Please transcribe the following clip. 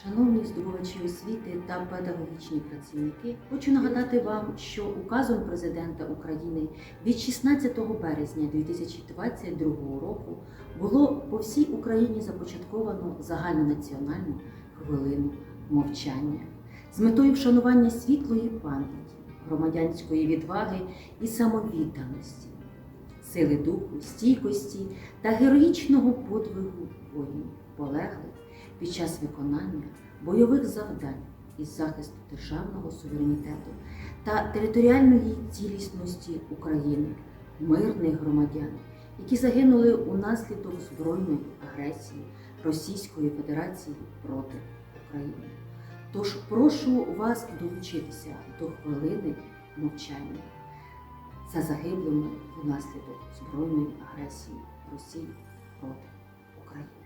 Шановні здобувачі освіти та педагогічні працівники, хочу нагадати вам, що указом президента України від 16 березня 2022 року було по всій Україні започатковано загальнонаціональну хвилину мовчання з метою вшанування світлої пам'яті, громадянської відваги і самовідданості, сили духу, стійкості та героїчного подвигу воїнів, полеглих під час виконання бойових завдань із захисту державного суверенітету та територіальної цілісності України, мирних громадян, які загинули унаслідок збройної агресії Російської Федерації проти України. Тож прошу вас долучитися до хвилини мовчання за загиблими внаслідок збройної агресії Росії проти України.